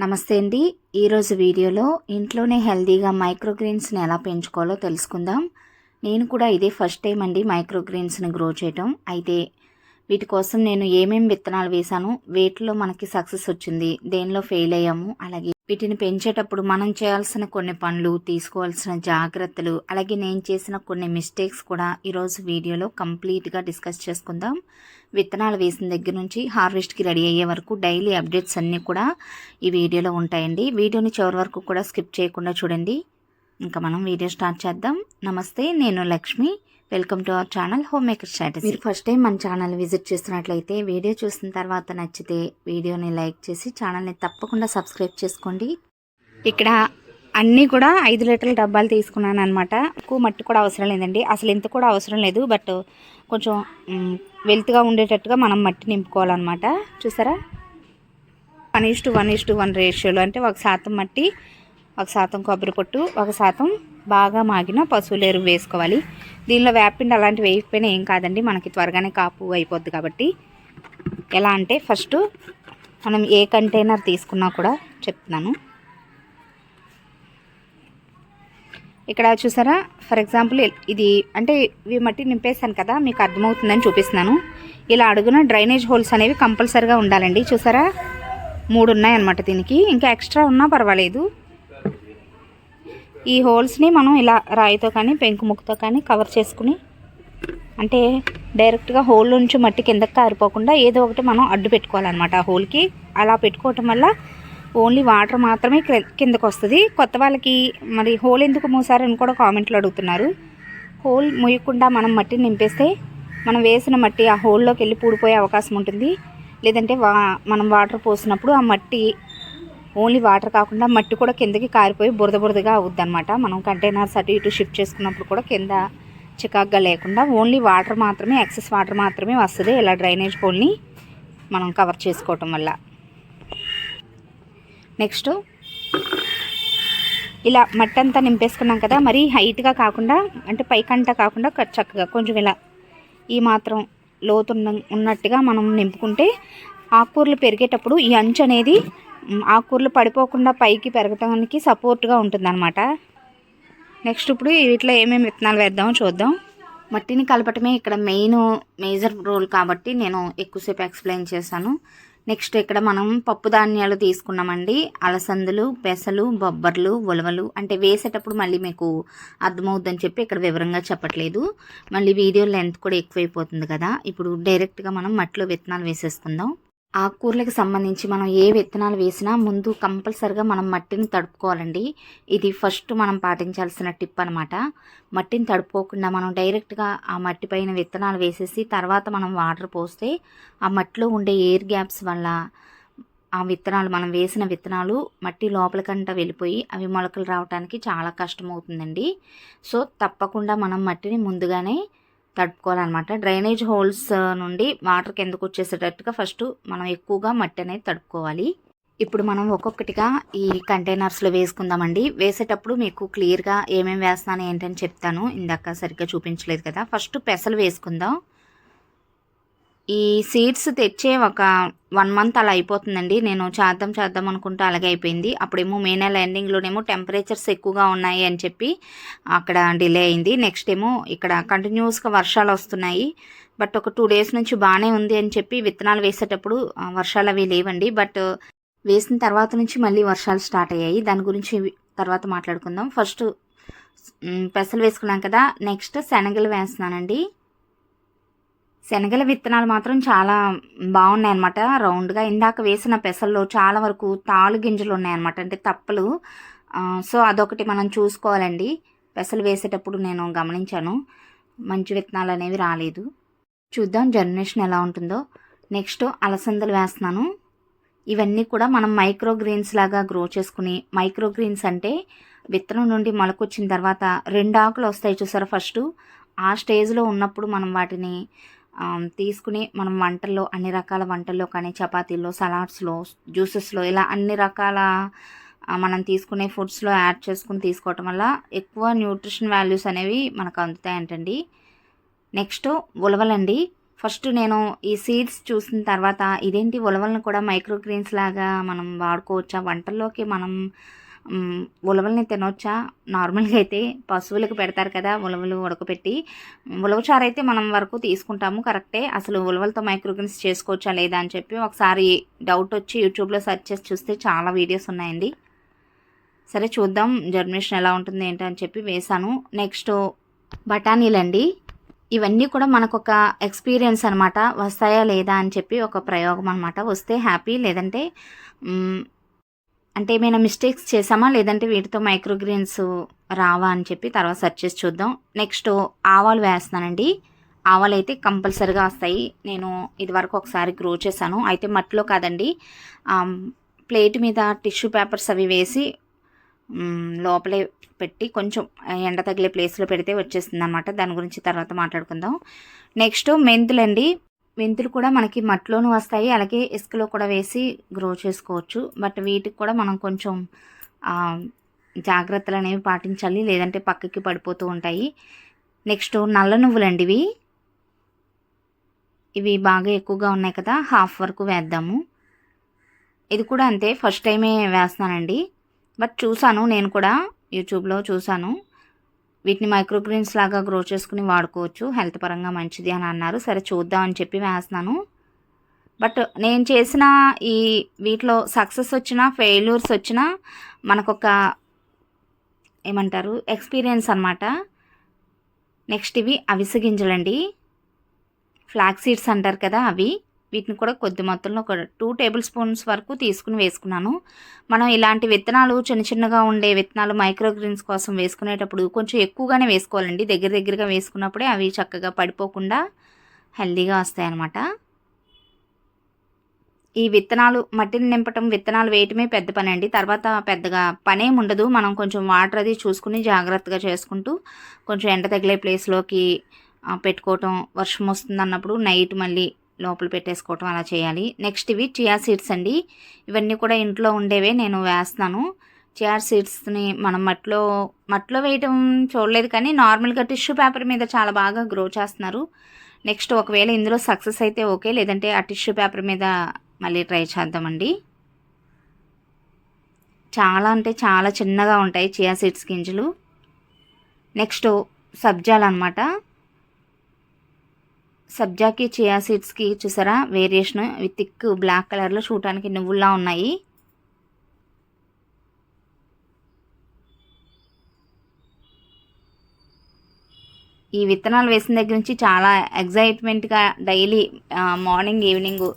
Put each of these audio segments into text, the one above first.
నమస్తే అండి. ఈరోజు వీడియోలో ఇంట్లోనే హెల్తీగా మైక్రోగ్రీన్స్ని ఎలా పెంచుకోవాలో తెలుసుకుందాం. నేను కూడా ఇదే ఫస్ట్ టైం అండి మైక్రోగ్రీన్స్ని గ్రో చేయటం. అయితే వీటి కోసం నేను ఏమేమి విత్తనాలు వేశాను వేటిలో మనకి సక్సెస్ వచ్చింది దేనిలో ఫెయిల్ అయ్యాము అలాగే వీటిని పెంచేటప్పుడు మనం చేయాల్సిన కొన్ని పనులు తీసుకోవాల్సిన జాగ్రత్తలు అలాగే నేను చేసిన కొన్ని మిస్టేక్స్ కూడా ఈరోజు వీడియోలో కంప్లీట్గా డిస్కస్ చేసుకుందాం. విత్తనాలు వేసిన దగ్గర నుంచి హార్వెస్ట్కి రెడీ అయ్యే వరకు డైలీ అప్డేట్స్ అన్నీ కూడా ఈ వీడియోలో ఉంటాయండి. వీడియోని చివరి వరకు కూడా స్కిప్ చేయకుండా చూడండి. ఇంకా మనం వీడియో స్టార్ట్ చేద్దాం. నమస్తే నేను Lakshmi. Welcome to our channel home maker strategy మీరు ఫస్ట్ టైం మన ఛానల్ విజిట్ చేస్తున్నట్లయితే వీడియో చూసిన తర్వాత నచ్చితే వీడియోని లైక్ చేసి ఛానల్ని తప్పకుండా సబ్స్క్రైబ్ చేసుకోండి. ఇక్కడ అన్నీ కూడా ఐదు లీటర్ల డబ్బాలు తీసుకున్నాను అనమాట ఎక్కువ మట్టి కూడా అవసరం లేదండి. అసలు ఇంత కూడా అవసరం లేదు. బట్ కొంచెం వెల్త్గా ఉండేటట్టుగా మనం మట్టి నింపుకోవాలన్నమాట. చూసారా? One is to one is to one రేషియోలో అంటే ఒక శాతం మట్టి ఒక శాతం కొబ్బరి పొట్టు ఒక శాతం బాగా మాగిన పశువుల ఎరువు వేసుకోవాలి. దీనిలో వేపిండి అలాంటివి వేయకపోయినా ఏం కాదండి. మనకి త్వరగానే కాపు అయిపోద్ది కాబట్టి. ఎలా అంటే ఫస్ట్ మనం ఏ కంటైనర్ తీసుకున్నా కూడా చెప్తున్నాను. ఇక్కడ చూసారా? ఫర్ ఎగ్జాంపుల్ ఇది అంటే ఇవి మట్టి నింపేశాను కదా మీకు అర్థమవుతుందని చూపిస్తున్నాను. ఇలా అడుగున డ్రైనేజ్ హోల్స్ అనేవి కంపల్సరిగా ఉండాలండి. చూసారా? మూడు ఉన్నాయన్నమాట దీనికి. ఇంకా ఎక్స్ట్రా ఉన్నా పర్వాలేదు. ఈ హోల్స్ని మనం ఇలా రాయితో కానీ పెంకు ముక్కతో కానీ కవర్ చేసుకుని అంటే డైరెక్ట్గా హోల్ నుంచి మట్టి కిందకి కారిపోకుండా ఏదో ఒకటి మనం అడ్డు పెట్టుకోవాలన్నమాట ఆ హోల్కి అలా పెట్టుకోవటం వల్ల ఓన్లీ వాటర్ మాత్రమే కిందకు వస్తుంది కొత్త వాళ్ళకి మరి హోల్ ఎందుకు మూసారని కూడా కామెంట్లో అడుగుతున్నారు. హోల్ మూయకుండా మనం మట్టిని నింపేస్తే మనం వేసిన మట్టి ఆ హోల్లోకి వెళ్ళి పూడిపోయే అవకాశం ఉంటుంది. లేదంటే వా మనం వాటర్ పోసినప్పుడు ఆ మట్టి ఓన్లీ వాటర్ కాకుండా మట్టి కూడా కిందకి కారిపోయి బురద బురదగా అవుద్ది అనమాట మనం కంటైనర్స్ అటు ఇటు షిఫ్ట్ చేసుకున్నప్పుడు కూడా కింద చికాగ్గా లేకుండా ఓన్లీ వాటర్ మాత్రమే ఎక్సెస్ వాటర్ మాత్రమే వస్తుంది. ఇలా డ్రైనేజ్ హోల్ని మనం కవర్ చేసుకోవటం వల్ల. నెక్స్ట్. ఇలా మట్టి అంతా నింపేసుకున్నాం కదా మరీ హైట్గా కాకుండా అంటే పైకంట కాకుండా చక్కగా కొంచెం ఇలా ఈ మాత్రం లోతున్న ఉన్నట్టుగా మనం నింపుకుంటే ఆకుకూరలు పెరిగేటప్పుడు ఈ అంచు అనేది ఆకుకూరలు పడిపోకుండా పైకి పెరగటానికి సపోర్ట్గా ఉంటుందన్నమాట. నెక్స్ట్ ఇప్పుడు వీటిలో ఏమేమి విత్తనాలు వేద్దామో చూద్దాం. మట్టిని కలపటమే ఇక్కడ మెయిన్ మేజర్ రోల్ కాబట్టి నేను ఎక్కువసేపు ఎక్స్ప్లెయిన్ చేశాను. నెక్స్ట్ ఇక్కడ మనం పప్పు ధాన్యాలు తీసుకున్నామండి. అలసందులు పెసలు బొబ్బర్లు ఉలవలు. అంటే వేసేటప్పుడు మళ్ళీ మీకు అర్థమవుద్దని చెప్పి ఇక్కడ వివరంగా చెప్పట్లేదు. మళ్ళీ వీడియో లెంత్ కూడా ఎక్కువైపోతుంది కదా. ఇప్పుడు డైరెక్ట్గా మనం మట్టిలో విత్తనాలు వేసేసుకుందాం. ఆకుకూరలకు సంబంధించి మనం ఏ విత్తనాలు వేసినా ముందు కంపల్సరిగా మనం మట్టిని తడుపుకోవాలండి. ఇది ఫస్ట్ మనం పాటించాల్సిన టిప్ అనమాట మట్టిని తడుపుకోకుండా మనం డైరెక్ట్గా ఆ మట్టి పైన విత్తనాలు వేసేసి తర్వాత మనం వాటర్ పోస్తే ఆ మట్టిలో ఉండే ఎయిర్ గ్యాప్స్ వల్ల ఆ విత్తనాలు మనం వేసిన విత్తనాలు మట్టి లోపలికంట వెళ్ళిపోయి అవి మొలకలు రావడానికి చాలా కష్టమవుతుందండి. సో తప్పకుండా మనం మట్టిని ముందుగానే తడుపుకోవాలన్నమాట. డ్రైనేజ్ హోల్స్ నుండి వాటర్ కిందకు వచ్చేసేటట్టుగా ఫస్ట్ మనం ఎక్కువగా మట్టి అనేది తడుపుకోవాలి. ఇప్పుడు మనం ఒక్కొక్కటిగా ఈ కంటైనర్స్లో వేసుకుందామండి. వేసేటప్పుడు మీకు క్లియర్గా ఏమేమి వేస్తున్నాను ఏంటని చెప్తాను. ఇందాక సరిగ్గా చూపించలేదు కదా. ఫస్ట్ పెసలు వేసుకుందాం. ఈ సీడ్స్ తెచ్చే ఒక వన్ మంత్ అలా అయిపోతుందండి. నేను చేద్దాం చేద్దాం అనుకుంటే అలాగే అయిపోయింది. అప్పుడేమో మే నెల ఎండింగ్లోనేమో టెంపరేచర్స్ ఎక్కువగా ఉన్నాయి అని చెప్పి అక్కడ డిలే అయింది. నెక్స్ట్ ఏమో ఇక్కడ కంటిన్యూస్గా వర్షాలు వస్తున్నాయి. బట్ ఒక టూ డేస్ నుంచి బాగానే ఉంది అని చెప్పి విత్తనాలు వేసేటప్పుడు వర్షాలు అవి లేవండి. బట్ వేసిన తర్వాత నుంచి మళ్ళీ వర్షాలు స్టార్ట్ అయ్యాయి. దాని గురించి తర్వాత మాట్లాడుకుందాం. ఫస్ట్ పెసలు వేసుకున్నాం కదా. నెక్స్ట్ శనగలు వేస్తున్నానండి. శనగల విత్తనాలు మాత్రం చాలా బాగున్నాయి అనమాట రౌండ్గా ఇందాక వేసిన పెసల్లో చాలా వరకు తాలు గింజలు ఉన్నాయన్నమాట. అంటే తప్పలు. సో అదొకటి మనం చూసుకోవాలండి. పెసలు వేసేటప్పుడు నేను గమనించాను. మంచి విత్తనాలు అనేవి రాలేదు. చూద్దాం జర్మినేషన్ ఎలా ఉంటుందో. నెక్స్ట్ అలసందలు వేస్తున్నాను. ఇవన్నీ కూడా మనం మైక్రో గ్రీన్స్ లాగా గ్రో చేసుకుని మైక్రో గ్రీన్స్ అంటే విత్తనం నుండి మొలకొచ్చిన తర్వాత రెండు ఆకులు వస్తాయి చూసారా ఫస్ట్. ఆ స్టేజ్లో ఉన్నప్పుడు మనం వాటిని తీసుకుని మనం వంటల్లో అన్ని రకాల వంటల్లో కానీ చపాతీల్లో సలాడ్స్లో జ్యూసెస్లో ఇలా అన్ని రకాల మనం తీసుకునే ఫుడ్స్లో యాడ్ చేసుకుని తీసుకోవటం వల్ల ఎక్కువ న్యూట్రిషన్ వాల్యూస్ అనేవి మనకు అందుతాయంటండి. నెక్స్ట్ ఉలవలండి. ఫస్ట్ నేను ఈ సీడ్స్ చూసిన తర్వాత ఇదేంటి ఉలవలను కూడా మైక్రో గ్రీన్స్ లాగా మనం వాడుకోవచ్చా? వంటల్లోకి మనం ఉలవల్ని తినొచ్చా? నార్మల్గా అయితే పశువులకు పెడతారు కదా ఉలవలు ఉడకపెట్టి. ఉలవచారు అయితే మనం వరకు తీసుకుంటాము కరెక్టే. అసలు ఉలవలతో మైక్రోగ్రీన్స్ చేసుకోవచ్చా లేదా అని చెప్పి ఒకసారి డౌట్ వచ్చి యూట్యూబ్లో సెర్చ్ చేసి చూస్తే చాలా వీడియోస్ ఉన్నాయండి. సరే చూద్దాం జర్మినేషన్ ఎలా ఉంటుంది ఏంటి అని చెప్పి వేశాను. నెక్స్ట్ బఠానీలండి. ఇవన్నీ కూడా మనకు ఒక ఎక్స్పీరియన్స్ అనమాట వస్తాయా లేదా అని చెప్పి ఒక ప్రయోగం అనమాట వస్తే హ్యాపీ లేదంటే అంటే ఏమైనా మిస్టేక్స్ చేసామా లేదంటే వీటితో మైక్రోగ్రీన్స్ రావా అని చెప్పి తర్వాత సెర్చ్ చేసి చూద్దాం. నెక్స్ట్ ఆవాలు వేస్తున్నానండి. ఆవాలు అయితే కంపల్సరిగా వస్తాయి. నేను ఇదివరకు ఒకసారి గ్రో చేశాను. అయితే మట్టిలో కాదండి. ప్లేట్ మీద టిష్యూ పేపర్స్ అవి వేసి లోపలే పెట్టి కొంచెం ఎండ తగిలే ప్లేస్లో పెడితే వచ్చేస్తుంది అనమాట దాని గురించి తర్వాత మాట్లాడుకుందాం. నెక్స్ట్ మెంతులండి. మెంతులు కూడా మనకి మట్టిలోనూ వస్తాయి. అలాగే ఇసుకలో కూడా వేసి గ్రో చేసుకోవచ్చు. బట్ వీటికి కూడా మనం కొంచెం జాగ్రత్తలు అనేవి పాటించాలి. లేదంటే పక్కకి పడిపోతూ ఉంటాయి. నెక్స్ట్ నల్ల నువ్వులండి ఇవి. ఇవి బాగా ఎక్కువగా ఉన్నాయి కదా హాఫ్ వరకు వేద్దాము. ఇది కూడా అంతే. ఫస్ట్ టైమే వేస్తానండి బట్ చూసాను నేను కూడా యూట్యూబ్లో చూసాను. వీటిని మైక్రోగ్రీన్స్ లాగా గ్రో చేసుకుని వాడుకోవచ్చు. హెల్త్ పరంగా మంచిది అని అన్నారు. సరే చూద్దాం అని చెప్పి వేస్తున్నాను. బట్ నేను చేసిన ఈ వీటిలో సక్సెస్ వచ్చినా ఫెయిల్యూర్స్ వచ్చినా మనకొక ఏమంటారు ఎక్స్పీరియన్స్ అనమాట నెక్స్ట్ ఇవి అవిసె గింజలండి. ఫ్లాక్ సీడ్స్ అంటారు కదా అవి. వీటిని కూడా కొద్ది మొత్తంలో ఒక టూ టేబుల్ స్పూన్స్ వరకు తీసుకుని వేసుకున్నాను. మనం ఇలాంటి విత్తనాలు చిన్న చిన్నగా ఉండే విత్తనాలు మైక్రోగ్రీన్స్ కోసం వేసుకునేటప్పుడు కొంచెం ఎక్కువగానే వేసుకోవాలండి. దగ్గర దగ్గరగా వేసుకున్నప్పుడే అవి చక్కగా పడిపోకుండా హెల్దీగా వస్తాయి అన్నమాట ఈ విత్తనాలు మట్టిని నింపటం విత్తనాలు వేయటమే పెద్ద పని అండి తర్వాత పెద్దగా పనేం ఉండదు. మనం కొంచెం వాటర్ అది చూసుకుని జాగ్రత్తగా చేసుకుంటూ కొంచెం ఎండ తగిలే ప్లేస్లోకి పెట్టుకోవటం వర్షం వస్తుంది అన్నప్పుడు నైట్ మళ్ళీ లోపల పెట్టేసుకోవటం అలా చేయాలి. నెక్స్ట్ ఇవి చియా సీడ్స్ అండి. ఇవన్నీ కూడా ఇంట్లో ఉండేవే నేను వేస్తాను చియా సీడ్స్ని మనం మట్టిలో మట్టిలో వేయటం చూడలేదు కానీ నార్మల్గా టిష్యూ పేపర్ మీద చాలా బాగా గ్రో చేస్తున్నారు. నెక్స్ట్ ఒకవేళ ఇందులో సక్సెస్ అయితే ఓకే లేదంటే ఆ టిష్యూ పేపర్ మీద మళ్ళీ ట్రై చేద్దామండి. చాలా అంటే చాలా చిన్నగా ఉంటాయి చియా సీడ్స్ గింజలు. నెక్స్ట్ సబ్జాలు అనమాట సబ్జాకి చియా సీడ్స్కి చూసారా? వేరియేషన్ ఇవి థిక్ బ్లాక్ కలర్లో చూడటానికి నువ్వుల్లా ఉన్నాయి. ఈ విత్తనాలు వేసిన దగ్గర నుంచి చాలా ఎగ్జైట్మెంట్గా డైలీ మార్నింగ్ ఈవినింగ్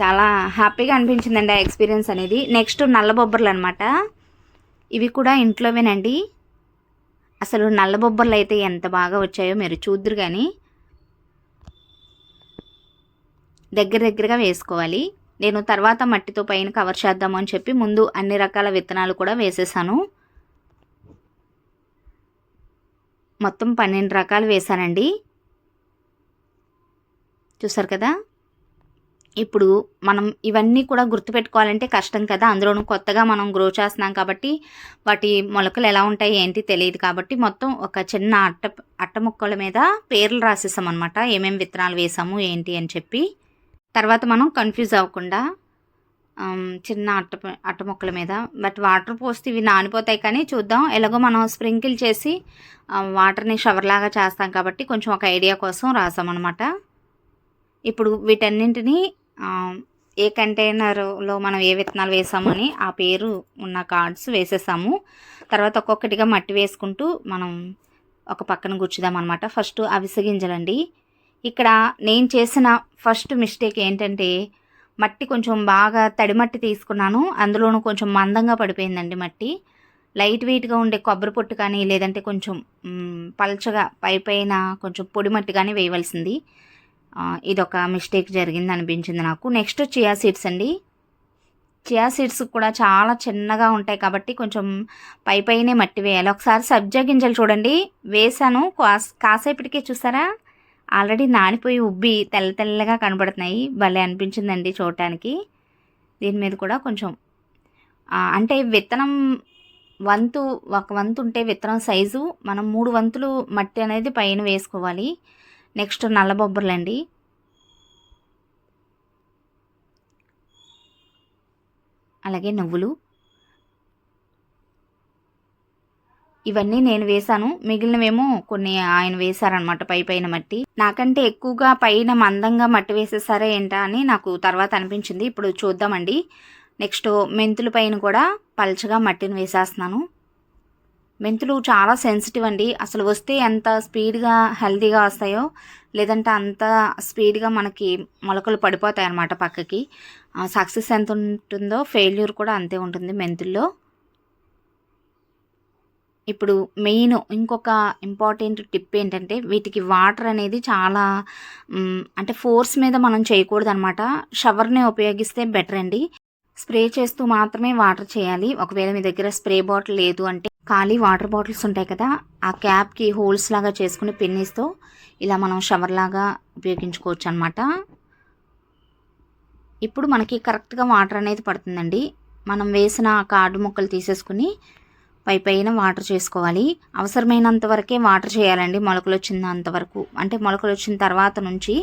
చాలా హ్యాపీగా అనిపించిందండి ఆ ఎక్స్పీరియన్స్ అనేది. నెక్స్ట్ నల్ల బొబ్బర్లు అనమాట ఇవి కూడా ఇంట్లోవేనండి. అసలు నల్ల బొబ్బర్లు అయితే ఎంత బాగా వచ్చాయో మీరు చూద్దరు కానీ దగ్గర దగ్గరగా వేసుకోవాలి. నేను తర్వాత మట్టితో పైన కవర్ చేద్దాము అని చెప్పి ముందు అన్ని రకాల విత్తనాలు కూడా వేసేసాను. మొత్తం పన్నెండు రకాలు వేసానండి చూసారు కదా? ఇప్పుడు మనం ఇవన్నీ కూడా గుర్తుపెట్టుకోవాలంటే కష్టం కదా? అందులోనూ కొత్తగా మనం గ్రో చేస్తున్నాం కాబట్టి వాటి మొలకలు ఎలా ఉంటాయి ఏంటి తెలియదు కాబట్టి మొత్తం ఒక చిన్న అట్ట అట్ట ముక్కల మీద పేర్లు రాసేసాం అనమాట ఏమేమి విత్తనాలు వేసాము ఏంటి అని చెప్పి. తర్వాత మనం కన్ఫ్యూజ్ అవ్వకుండా చిన్న అట్ట అట్ట ముక్కల మీద. బట్ వాటర్ పోస్తే ఇవి నానిపోతాయి కానీ చూద్దాం. ఎలాగో మనం స్ప్రింకిల్ చేసి వాటర్ని షవర్ లాగా చేస్తాం కాబట్టి కొంచెం ఒక ఐడియా కోసం రాసామన్నమాట. ఇప్పుడు వీటన్నింటినీ ఏ కంటైనర్లో మనం ఏ విత్తనాలు వేసామని ఆ పేరు ఉన్న కార్డ్స్ వేసేసాము. తర్వాత ఒక్కొక్కటిగా మట్టి వేసుకుంటూ మనం ఒక పక్కన కూర్చుదాం అనమాట ఫస్ట్ అవిసె గింజలండి. ఇక్కడ నేను చేసిన ఫస్ట్ మిస్టేక్ ఏంటంటే మట్టి కొంచెం బాగా తడి మట్టి తీసుకున్నాను. అందులోనూ కొంచెం మందంగా పడిపోయిందండి మట్టి. లైట్ వెయిట్గా ఉండే కొబ్బరి పొట్టు కానీ లేదంటే కొంచెం పల్చగా పై పైన కొంచెం పొడి మట్టి కానీ వేయవలసింది. ఇదొక మిస్టేక్ జరిగింది అనిపించింది నాకు. నెక్స్ట్ చియా సీడ్స్ అండి. చియా సీడ్స్ కూడా చాలా చిన్నగా ఉంటాయి కాబట్టి కొంచెం పై పైనే మట్టి వేయాలి. ఒకసారి సబ్జా గింజలు చూడండి. వేసాను కాస్- కాసేపటికే చూసారా? ఆల్రెడీ నానిపోయి ఉబ్బి తెల్ల తెల్లగా కనబడుతున్నాయి. భలే అనిపించిందండి చూడటానికి. దీని మీద కూడా కొంచెం అంటే విత్తనం వంతు ఒక వంతు ఉంటే విత్తనం సైజు మనం మూడు వంతులు మట్టి అనేది పైన వేసుకోవాలి. నెక్స్ట్ నల్ల బొబ్బర్లండి. అలాగే నువ్వులు. ఇవన్నీ నేను వేశాను. మిగిలినవేమో కొన్ని ఆయన వేశారనమాట పై పైన మట్టి. నాకంటే ఎక్కువగా పైన మందంగా మట్టి వేసేసారా ఏంటా అని నాకు తర్వాత అనిపించింది. ఇప్పుడు చూద్దామండి. నెక్స్ట్ మెంతుల పైన కూడా పల్చగా మట్టిని వేసేస్తున్నాను. మెంతులు చాలా సెన్సిటివ్ అండి. అసలు వస్తే ఎంత స్పీడ్గా హెల్తీగా వస్తాయో లేదంటే అంత స్పీడ్గా మనకి మొలకలు పడిపోతాయి అన్నమాట పక్కకి సక్సెస్ ఎంత ఉంటుందో ఫెయిల్యూర్ కూడా అంతే ఉంటుంది మెంతుల్లో. ఇప్పుడు మెయిన్ ఇంకొక ఇంపార్టెంట్ టిప్ ఏంటంటే వీటికి వాటర్ అనేది చాలా అంటే ఫోర్స్ మీద మనం చేయకూడదు అనమాట షవర్ని ఉపయోగిస్తే బెటర్ అండి. స్ప్రే చేస్తూ మాత్రమే వాటర్ చేయాలి. ఒకవేళ మీ దగ్గర స్ప్రే బాటిల్ లేదు అంటే ఖాళీ వాటర్ బాటిల్స్ ఉంటాయి కదా ఆ క్యాప్కి హోల్స్ లాగా చేసుకుని పిన్నిస్తో ఇలా మనం షవర్ లాగా ఉపయోగించుకోవచ్చు అనమాట ఇప్పుడు మనకి కరెక్ట్గా వాటర్ అనేది పడుతుందండి. మనం వేసిన ఆ కార్డు ముక్కలు తీసేసుకుని పై పైన వాటర్ చేసుకోవాలి. అవసరమైనంత వరకే వాటర్ చేయాలండి మొలకలు వచ్చినంత వరకు. అంటే మొలకలు వచ్చిన తర్వాత నుంచి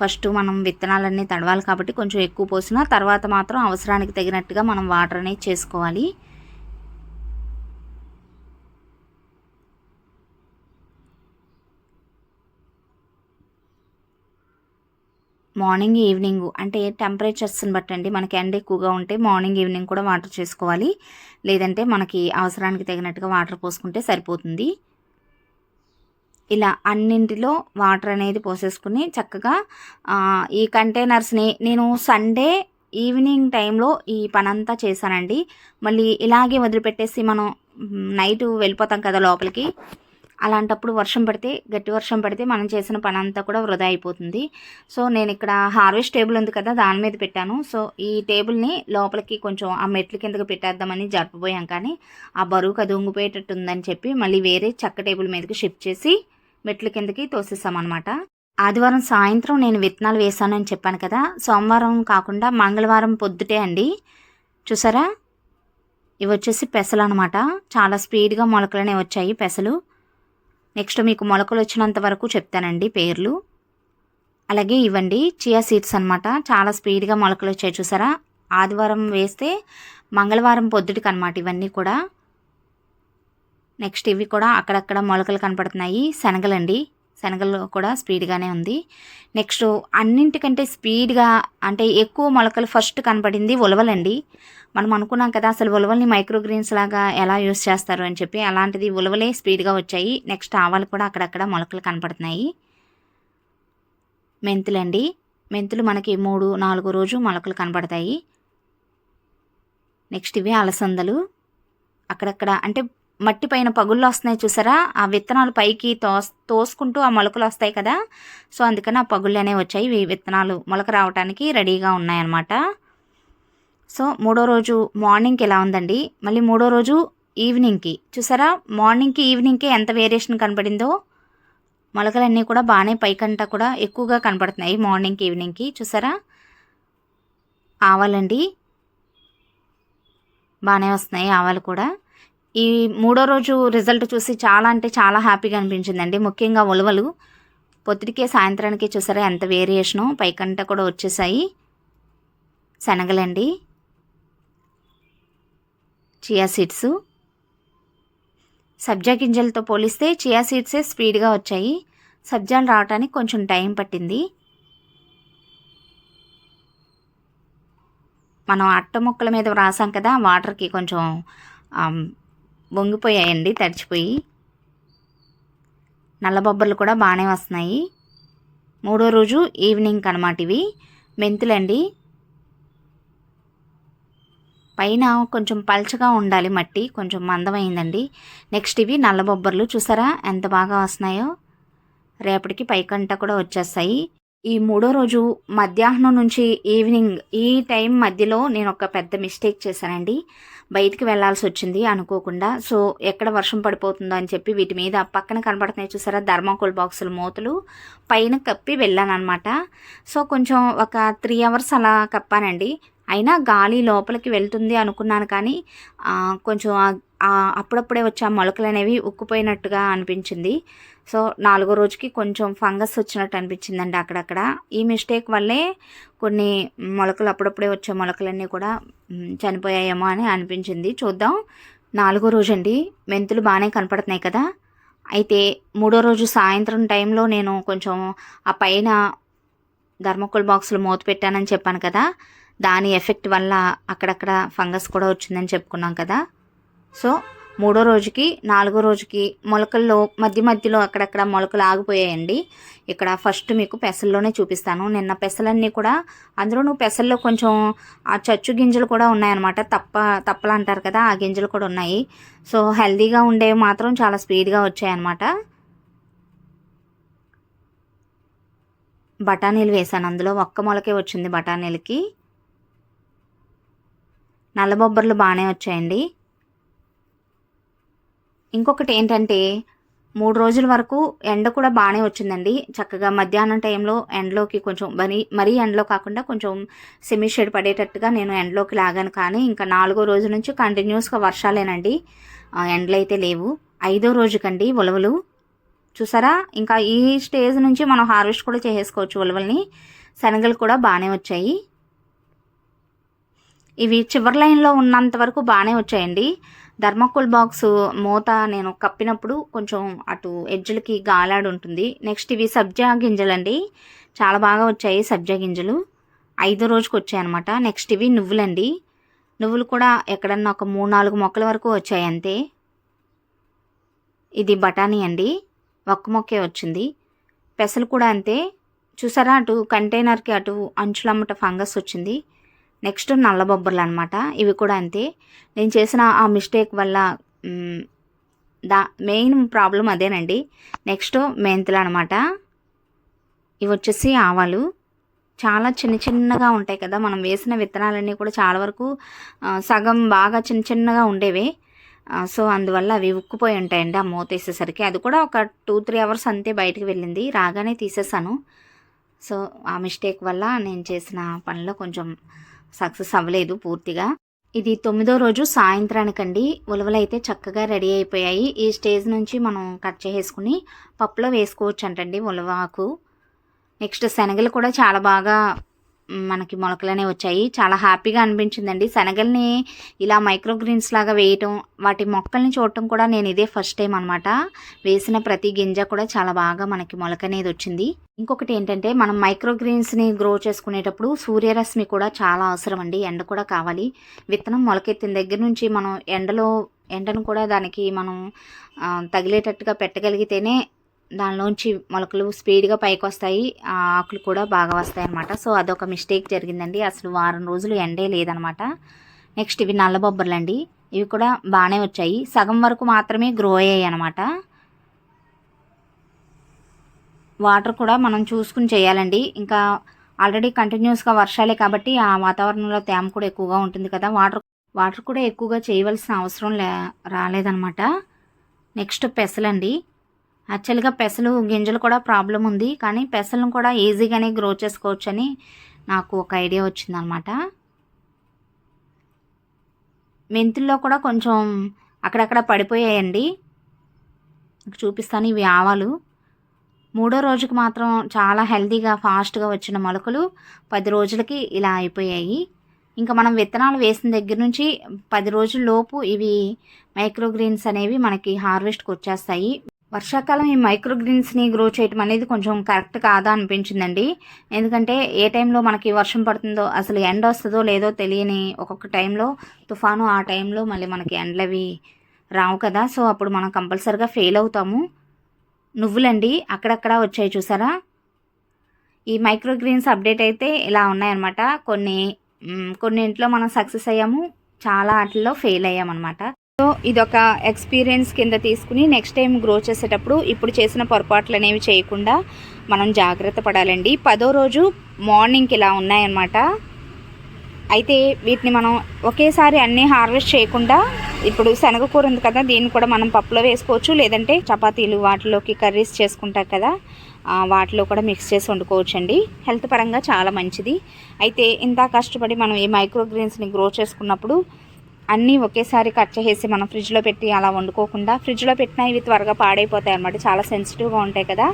ఫస్ట్ మనం విత్తనాలన్నీ తడవాలి కాబట్టి కొంచెం ఎక్కువ పోసినా తర్వాత మాత్రం అవసరానికి తగినట్టుగా మనం వాటర్ అనేది చేసుకోవాలి. మార్నింగ్ ఈవినింగ్ అంటే టెంపరేచర్స్ని బట్టండి మనకి ఎండ ఎక్కువగా ఉంటే మార్నింగ్ ఈవినింగ్ కూడా వాటర్ చేసుకోవాలి. లేదంటే మనకి అవసరానికి తగినట్టుగా వాటర్ పోసుకుంటే సరిపోతుంది. ఇలా అన్నింటిలో వాటర్ అనేది పోసేసుకుని చక్కగా ఈ కంటైనర్స్ని నేను సండే ఈవినింగ్ టైంలో ఈ పనంతా చేశానండి. మళ్ళీ ఇలాగే వదిలిపెట్టేసి మనం నైట్ వెళ్ళిపోతాం కదా లోపలికి. అలాంటప్పుడు వర్షం పడితే గట్టి వర్షం పడితే మనం చేసిన పని అంతా కూడా వృధా అయిపోతుంది. సో నేను ఇక్కడ హార్వెస్ట్ టేబుల్ ఉంది కదా దాని మీద పెట్టాను. సో ఈ టేబుల్ని లోపలికి కొంచెం ఆ మెట్ల కిందకి పెట్టేద్దామని జరపబోయాం కానీ ఆ బరువుకు అది ఉంగిపోయేటట్టు ఉందని చెప్పి మళ్ళీ వేరే చెక్క టేబుల్ మీదకి షిఫ్ట్ చేసి మెట్ల కిందకి తోసేసామన్నమాట ఆదివారం సాయంత్రం నేను విత్తనాలు వేశానని చెప్పాను కదా సోమవారం కాకుండా మంగళవారం పొద్దుటే అండి. చూసారా? ఇవి వచ్చేసి పెసలు అనమాట చాలా స్పీడ్గా మొలకలనే వచ్చాయి పెసలు. నెక్స్ట్ మీకు మొలకలు వచ్చినంత వరకు చెప్తానండి పేర్లు. అలాగే ఇవ్వండి చియా సీడ్స్ అనమాట చాలా స్పీడ్గా మొలకలు వచ్చాయి చూసారా? ఆదివారం వేస్తే మంగళవారం పొద్దుటికి అనమాట ఇవన్నీ కూడా. నెక్స్ట్ ఇవి కూడా అక్కడక్కడ మొలకలు కనపడుతున్నాయి. శనగలండి. శనగలు కూడా స్పీడ్గానే ఉంది. నెక్స్ట్ అన్నింటికంటే స్పీడ్గా అంటే ఎక్కువ మొలకలు ఫస్ట్ కనపడింది ఉలవలండి. మనం అనుకున్నాం కదా అసలు ఉలవల్ని మైక్రోగ్రీన్స్ లాగా ఎలా యూస్ చేస్తారు అని చెప్పి అలాంటిది ఉలవలే స్పీడ్గా వచ్చాయి. నెక్స్ట్ ఆవాలు కూడా అక్కడక్కడ మొలకలు కనపడుతున్నాయి. మెంతులండి. మెంతులు మనకి మూడు నాలుగు రోజు మొలకలు కనపడతాయి. నెక్స్ట్ ఇవి అలసందలు. అక్కడక్కడ అంటే మట్టి పైన పగుళ్ళు వస్తున్నాయి చూసారా? ఆ విత్తనాలు పైకి తోస్ తోసుకుంటూ ఆ మొలకలు వస్తాయి కదా? సో అందుకని ఆ పగుళ్ళు అనేవి వచ్చాయి. ఇవి విత్తనాలు మొలక రావడానికి రెడీగా ఉన్నాయన్నమాట. సో మూడో రోజు మార్నింగ్కి ఎలా ఉందండి? మళ్ళీ మూడో రోజు ఈవినింగ్కి. చూసారా? మార్నింగ్కి ఈవినింగ్కి ఎంత వేరియేషన్ కనపడిందో? మొలకలన్నీ కూడా బాగానే పైకంట కూడా ఎక్కువగా కనపడుతున్నాయి మార్నింగ్కి ఈవినింగ్కి. చూసారా? ఆవాలండి. బాగానే వస్తున్నాయి ఆవాలు కూడా. ఈ మూడో రోజు రిజల్ట్ చూసి చాలా అంటే చాలా హ్యాపీగా అనిపించిందండి. ముఖ్యంగా ఉలవలు. పొద్దుటికే సాయంత్రానికి చూసారా ఎంత వేరియేషను. పైకంట కూడా వచ్చేసాయి. శనగలండి. చియా సీడ్స్ సబ్జా గింజలతో పోలిస్తే చియా సీడ్సే స్పీడ్గా వచ్చాయి. సబ్జాలు రావడానికి కొంచెం టైం పట్టింది. మనం అట్ట ముక్కల మీద వ్రాసాం కదా వాటర్కి కొంచెం వంగిపోయాయండి తడిచిపోయి. నల్లబొబ్బర్లు కూడా బాగానే వస్తున్నాయి. మూడో రోజు ఈవినింగ్ అనమాట ఇవి. మెంతులండి. పైన కొంచెం పల్చగా ఉండాలి మట్టి కొంచెం మందమైందండి. నెక్స్ట్ ఇవి నల్ల బొబ్బర్లు చూసారా? ఎంత బాగా వస్తున్నాయో? రేపటికి పైకంట కూడా వచ్చేస్తాయి. ఈ మూడో రోజు మధ్యాహ్నం నుంచి ఈవినింగ్ ఈ టైం మధ్యలో నేను ఒక పెద్ద మిస్టేక్ చేశానండి. బయటికి వెళ్ళాల్సి వచ్చింది అనుకోకుండా. సో ఎక్కడ వర్షం పడిపోతుందో అని చెప్పి వీటి మీద పక్కన కనబడుతున్నాయి చూసారా? ధర్మాకోల్ బాక్సులు మూతలు. పైన కప్పి వెళ్ళాను అనమాట సో కొంచెం ఒక త్రీ అవర్స్ అలా కప్పానండి. అయినా గాలి లోపలికి వెళ్తుంది అనుకున్నాను కానీ కొంచెం అప్పుడప్పుడే వచ్చే ఆ మొలకలు అనేవి ఉక్కుపోయినట్టుగా అనిపించింది. సో నాలుగో రోజుకి కొంచెం ఫంగస్ వచ్చినట్టు అనిపించిందండి అక్కడక్కడ. ఈ మిస్టేక్ వల్లే కొన్ని మొలకలు అప్పుడప్పుడే వచ్చే మొలకలన్నీ కూడా చనిపోయాయేమో అని అనిపించింది. చూద్దాం. నాలుగో రోజు అండి మెంతులు బాగానే కనపడుతున్నాయి కదా. అయితే మూడో రోజు సాయంత్రం టైంలో నేను కొంచెం ఆ పైన ధర్మకోల్ బాక్సులు మూత పెట్టానని చెప్పాను కదా. దాని ఎఫెక్ట్ వల్ల అక్కడక్కడ ఫంగస్ కూడా వచ్చిందని చెప్పుకున్నాం కదా. సో మూడో రోజుకి నాలుగో రోజుకి మొలకల్లో మధ్య మధ్యలో అక్కడక్కడ మొలకలు ఆగిపోయాయండి. ఇక్కడ ఫస్ట్ మీకు పెసల్లోనే చూపిస్తాను. నిన్న పెసలన్నీ కూడా అందులోనూ పెసల్లో కొంచెం ఆ చచ్చు గింజలు కూడా ఉన్నాయన్నమాట. తప్ప తప్పలు అంటారు కదా ఆ గింజలు కూడా ఉన్నాయి. సో హెల్దీగా ఉండేవి మాత్రం చాలా స్పీడ్గా వచ్చాయన్నమాట. బఠానీలు వేసాను అందులో ఒక్క మొలకే వచ్చింది బఠానీలకి. నల్ల బొబ్బర్లు బాగానే వచ్చాయండి. ఇంకొకటి ఏంటంటే మూడు రోజుల వరకు ఎండ కూడా బాగానే వచ్చిందండి. చక్కగా మధ్యాహ్నం టైంలో ఎండలోకి కొంచెం మరీ మరీ ఎండలో కాకుండా కొంచెం సెమీ షేడ్ పడేటట్టుగా నేను ఎండలోకి లాగాను. కానీ ఇంకా నాలుగో రోజు నుంచి కంటిన్యూస్గా వర్షాలేనండి. ఆ, ఎండలు అయితే లేవు. ఐదో రోజుకండి ఉలవలు. చూసారా? ఇంకా ఈ స్టేజ్ నుంచి మనం హార్వెస్ట్ కూడా చేసేసుకోవచ్చు ఉలవల్ని. శనగలు కూడా బాగానే వచ్చాయి. ఇవి చివరి లైన్లో ఉన్నంత వరకు బాగానే వచ్చాయండి. ధర్మకోల్ బాక్స్ మూత నేను కప్పినప్పుడు కొంచెం అటు ఎడ్జులకి గాలాడు ఉంటుంది నెక్స్ట్ ఇవి సబ్జా గింజలండి. చాలా బాగా వచ్చాయి సబ్జా గింజలు. ఐదో రోజుకి వచ్చాయి అనమాట నెక్స్ట్ ఇవి నువ్వులండి. నువ్వులు కూడా ఎక్కడన్నా ఒక మూడు నాలుగు మొక్కల వరకు వచ్చాయి అంతే. ఇది బఠానీ అండి. ఒక్క మొక్కే వచ్చింది. పెసలు కూడా అంతే. చూసారా అటు కంటైనర్కి అటు అంచులమ్మట ఫంగస్ వచ్చింది. నెక్స్ట్ నల్ల బొబ్బర్లు అనమాట ఇవి కూడా అంతే. నేను చేసిన ఆ మిస్టేక్ వల్ల దా మెయిన్ ప్రాబ్లం అదేనండి. నెక్స్ట్ మెంతులు అనమాట ఇవి వచ్చేసి ఆవాలు. చాలా చిన్న చిన్నగా ఉంటాయి కదా మనం వేసిన విత్తనాలన్నీ కూడా చాలా వరకు సగం బాగా చిన్న చిన్నగా ఉండేవి. సో అందువల్ల అవి ఉక్కుపోయి ఉంటాయండి ఆ మూత వేసేసరికి. అది కూడా ఒక టూ త్రీ అవర్స్ అంతే బయటికి వెళ్ళింది. రాగానే తీసేసాను. సో ఆ మిస్టేక్ వల్ల నేను చేసిన పనిలో కొంచెం సక్సెస్ అవ్వలేదు పూర్తిగా. ఇది తొమ్మిదో రోజు సాయంత్రానికండి. ఉలవలు అయితే చక్కగా రెడీ అయిపోయాయి. ఈ స్టేజ్ నుంచి మనం కట్ చేసేసుకుని పప్పులో వేసుకోవచ్చు అంటండి ఉలవాకు. నెక్స్ట్ శనగలు కూడా చాలా బాగా మనకి మొలకలనే వచ్చాయి. చాలా హ్యాపీగా అనిపించిందండి. శనగల్ని ఇలా మైక్రో గ్రీన్స్ లాగా వేయటం వాటి మొక్కల్ని చూడటం కూడా నేను ఇదే ఫస్ట్ టైం అనమాట వేసిన ప్రతి గింజ కూడా చాలా బాగా మనకి మొలక అనేది వచ్చింది. ఇంకొకటి ఏంటంటే మనం మైక్రో గ్రీన్స్ని గ్రో చేసుకునేటప్పుడు సూర్యరశ్మి కూడా చాలా అవసరం అండి. ఎండ కూడా కావాలి. విత్తనం మొలకెత్తిన దగ్గర నుంచి మనం ఎండలో ఎండను కూడా దానికి మనం తగిలేటట్టుగా పెట్టగలిగితేనే దానిలోంచి మొలకలు స్పీడ్గా పైకి వస్తాయి ఆ ఆకులు కూడా బాగా వస్తాయి అనమాట సో అదొక మిస్టేక్ జరిగిందండి. అసలు వారం రోజులు ఎండే లేదనమాట నెక్స్ట్ ఇవి నల్ల బొబ్బర్లు అండి ఇవి కూడా బాగానే వచ్చాయి. సగం వరకు మాత్రమే గ్రో అయ్యాయి అనమాట వాటర్ కూడా మనం చూసుకుని చేయాలండి. ఇంకా ఆల్రెడీ కంటిన్యూస్గా వర్షాలే కాబట్టి ఆ వాతావరణంలో తేమ కూడా ఎక్కువగా ఉంటుంది కదా. వాటర్ వాటర్ కూడా ఎక్కువగా చేయవలసిన అవసరం లే రాలేదనమాట నెక్స్ట్ పెసలండి. యాక్చువల్గా పెసలు గింజలు కూడా ప్రాబ్లం ఉంది. కానీ పెసలను కూడా ఈజీగానే గ్రో చేసుకోవచ్చని నాకు ఒక ఐడియా వచ్చిందనమాట. మెంతుల్లో కూడా కొంచెం అక్కడక్కడ పడిపోయాయండి. చూపిస్తాను ఇవి ఆవాలు. మూడో రోజుకి మాత్రం చాలా హెల్తీగా ఫాస్ట్గా వచ్చిన మొలకలు పది రోజులకి ఇలా అయిపోయాయి. ఇంకా మనం విత్తనాలు వేసిన దగ్గర నుంచి పది రోజుల లోపు ఇవి మైక్రోగ్రీన్స్ అనేవి మనకి హార్వెస్ట్కి వచ్చేస్తాయి. వర్షాకాలం ఈ మైక్రోగ్రీన్స్ని గ్రో చేయటం అనేది కొంచెం కరెక్ట్ కాదా అనిపించిందండి. ఎందుకంటే ఏ టైంలో మనకి వర్షం పడుతుందో అసలు ఎండ వస్తుందో లేదో తెలియని ఒక్కొక్క టైంలో తుఫాను ఆ టైంలో మళ్ళీ మనకి ఎండలవి రావు కదా. సో అప్పుడు మనం కంపల్సరిగా ఫెయిల్ అవుతాము. నువ్వులండి అక్కడక్కడ వచ్చాయి చూసారా? ఈ మైక్రోగ్రీన్స్ అప్డేట్ అయితే ఇలా ఉన్నాయన్నమాట. కొన్ని కొన్ని కొన్నింట్లో మనం సక్సెస్ అయ్యాము చాలా వాటిల్లో ఫెయిల్ అయ్యామన్నమాట. సో ఇదొక ఎక్స్పీరియన్స్ కింద తీసుకుని నెక్స్ట్ టైం గ్రో చేసేటప్పుడు ఇప్పుడు చేసిన పొరపాట్లు అనేవి చేయకుండా మనం జాగ్రత్త పడాలండి. పదో రోజు మార్నింగ్కి ఇలా ఉన్నాయన్నమాట. అయితే వీటిని మనం ఒకేసారి అన్నీ హార్వెస్ట్ చేయకుండా ఇప్పుడు శనగ కూర ఉంది కదా దీన్ని కూడా మనం పప్పులో వేసుకోవచ్చు. లేదంటే చపాతీలు వాటిలోకి కర్రీస్ చేసుకుంటాం కదా వాటిలో కూడా మిక్స్ చేసి వండుకోవచ్చు అండి హెల్త్ పరంగా చాలా మంచిది. అయితే ఇంత కష్టపడి మనం ఈ మైక్రోగ్రీన్స్ని గ్రో చేసుకున్నప్పుడు అన్నీ ఒకేసారి కట్ చేసి మనం ఫ్రిడ్జ్లో పెట్టి అలా వండుకోకుండా ఫ్రిడ్జ్లో పెట్టినా ఇవి త్వరగా పాడైపోతాయి అన్నమాట. చాలా సెన్సిటివ్గా ఉంటాయి కదా.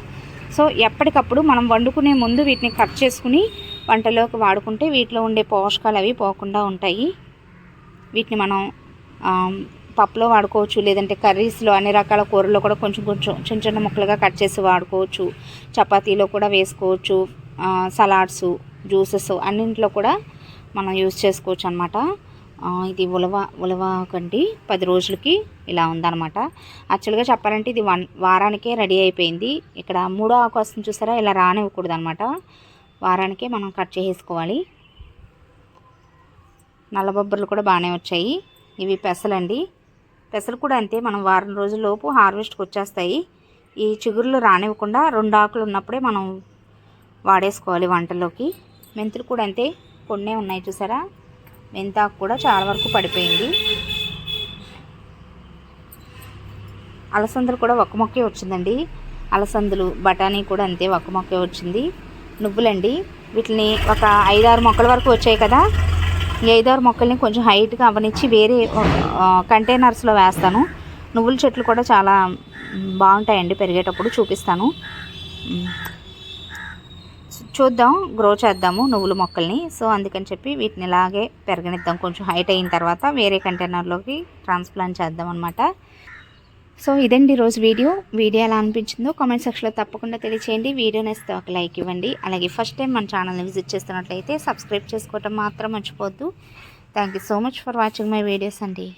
సో ఎప్పటికప్పుడు మనం వండుకునే ముందు వీటిని కట్ చేసుకుని వంటలోకి వాడుకుంటే వీటిలో ఉండే పోషకాలు అవి పోకుండా ఉంటాయి. వీటిని మనం పప్పులో వాడుకోవచ్చు లేదంటే కర్రీస్లో అన్ని రకాల కూరల్లో కూడా కొంచెం కొంచెం చిన్న చిన్న ముక్కలుగా కట్ చేసి వాడుకోవచ్చు. చపాతీలో కూడా వేసుకోవచ్చు సలాడ్స్ జ్యూసెస్ అన్నింటిలో కూడా మనం యూస్ చేసుకోవచ్చు అనమాట ఇది ఉలవ ఉలవ కండి పది రోజులకి ఇలా ఉందన్నమాట. యాక్చువల్గా చెప్పాలంటే ఇది వన్ వారానికే రెడీ అయిపోయింది. ఇక్కడ మూడో ఆకు వస్తుంది చూసారా? ఇలా రానివ్వకూడదు అనమాట వారానికే మనం కట్ చేసేసుకోవాలి. నల్ల బొబ్బర్లు కూడా బాగానే వచ్చాయి. ఇవి పెసలండి. పెసలు కూడా అంతే మనం వారం రోజుల్లోపు హార్వెస్ట్కి వచ్చేస్తాయి. ఈ చిగురులు రానివ్వకుండా రెండు ఆకులు ఉన్నప్పుడే మనం వాడేసుకోవాలి వంటల్లోకి. మెంతులు కూడా అంతే కొన్నే ఉన్నాయి చూసారా? మెంతాకు కూడా చాలా వరకు పడిపోయింది. అలసందలు కూడా ఒక మొక్కే వచ్చిందండి. అలసందలు బఠానీ కూడా అంతే ఒక మొక్కే వచ్చింది. నువ్వులండి వీటిని ఒక ఐదారు మొక్కల వరకు వచ్చాయి కదా. ఈ ఐదారు మొక్కల్ని కొంచెం హైట్గా అవనిచ్చి వేరే కంటైనర్స్లో వేస్తాను. నువ్వుల చెట్లు కూడా చాలా బాగుంటాయండి పెరిగేటప్పుడు చూపిస్తాను. చూద్దాం గ్రో చేద్దాము నువ్వుల మొక్కల్ని. సో అందుకని చెప్పి వీటిని ఇలాగే పెరగనిద్దాం. కొంచెం హైట్ అయిన తర్వాత వేరే కంటైనర్లోకి ట్రాన్స్ప్లాంట్ చేద్దాం అనమాట సో ఇదండి రోజు వీడియో. వీడియో ఎలా అనిపించిందో కామెంట్ సెక్షన్లో తప్పకుండా తెలియచేయండి. వీడియో నేస్తే ఒక లైక్ ఇవ్వండి. అలాగే ఫస్ట్ టైం మన ఛానల్ని విజిట్ చేస్తున్నట్లయితే సబ్స్క్రైబ్ చేసుకోవటం మాత్రం మర్చిపోద్దు thank you so much for watching my videos అండి.